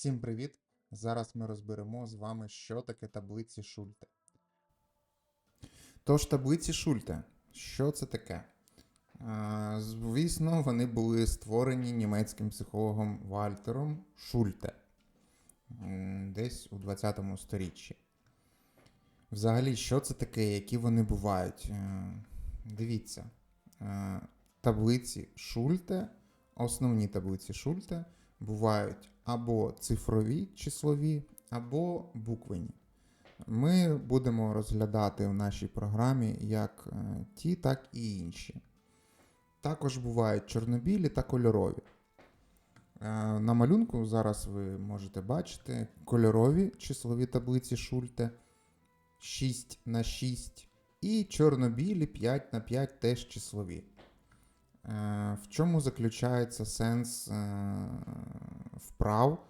Всім привіт! Зараз ми розберемо з вами, що таке таблиці Шульте. Тож, таблиці Шульте. Що це таке? Звісно, вони були створені німецьким психологом Вальтером Шульте десь у 20 сторіччі. Взагалі, що це таке, які вони бувають? Е, Дивіться, е, таблиці Шульте, основні таблиці Шульте бувають або цифрові числові, або буквені. Ми будемо розглядати в нашій програмі як е, ті, так і інші. Також бувають чорнобілі та кольорові. Е, На малюнку зараз ви можете бачити кольорові числові таблиці Шульте 6 на 6 і чорнобілі 5 на 5 теж числові. Е, В чому заключається сенс е, вправ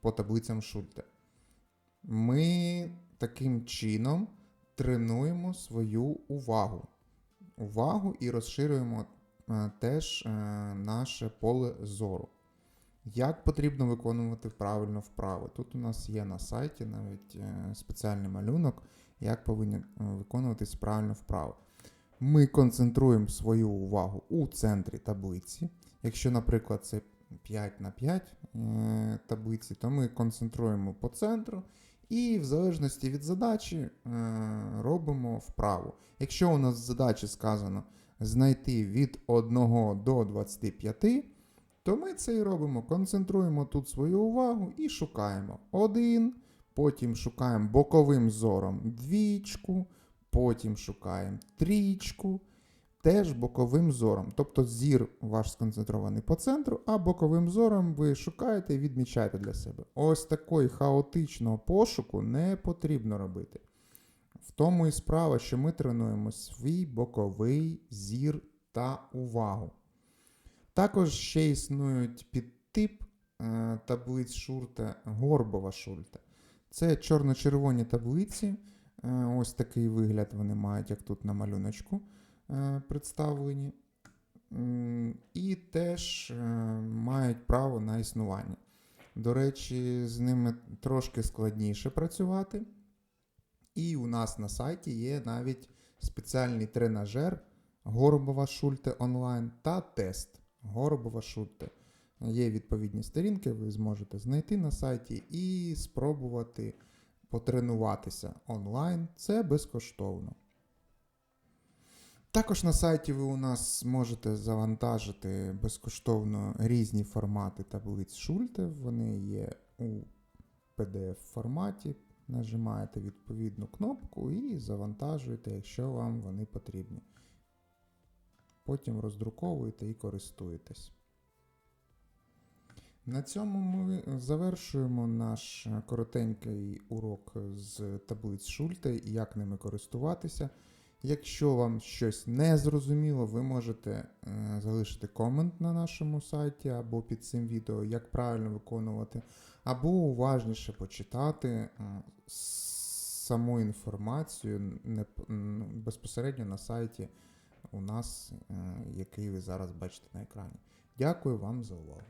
по таблицям Шульте? Ми таким чином тренуємо свою увагу. Увагу і розширюємо е, теж наше поле зору. Як потрібно виконувати правильно вправи? Тут у нас є на сайті навіть спеціальний малюнок, як повинні виконуватись правильно вправи. Ми концентруємо свою увагу у центрі таблиці. Якщо, наприклад, це 5 на 5 е, таблиці, то ми концентруємо по центру і в залежності від задачі е, робимо вправу. Якщо у нас в задачі сказано знайти від 1 до 25, то ми це і робимо. Концентруємо тут свою увагу і шукаємо 1, потім шукаємо боковим зором двічку, потім шукаємо трічку, теж боковим зором. Тобто зір ваш сконцентрований по центру, а боковим зором ви шукаєте і відмічаєте для себе. Ось такої хаотичного пошуку не потрібно робити. В тому і справа, що ми тренуємо свій боковий зір та увагу. Також ще існують підтип е, таблиць Шурте, горбова Шульте. Це чорно-червоні таблиці. Е, ось такий вигляд вони мають, як тут на малюночку е, представлені. І теж е, мають право на існування. До речі, з ними трошки складніше працювати. І у нас на сайті є навіть спеціальний тренажер Горобова Шульте онлайн та тест Горобова Шульте. Є відповідні сторінки, ви зможете знайти на сайті і спробувати потренуватися онлайн. Це безкоштовно. Також на сайті ви у нас можете завантажити безкоштовно різні формати таблиць Шульте. Вони є у PDF форматі. Нажимаєте відповідну кнопку і завантажуєте, якщо вам вони потрібні. Потім роздруковуєте і користуєтесь. На цьому ми завершуємо наш коротенький урок з таблиць Шульте і як ними користуватися. Якщо вам щось не зрозуміло, ви можете е, залишити комент на нашому сайті або під цим відео, як правильно виконувати, або уважніше почитати е, саму інформацію безпосередньо на сайті у нас, е, який ви зараз бачите на екрані. Дякую вам за увагу.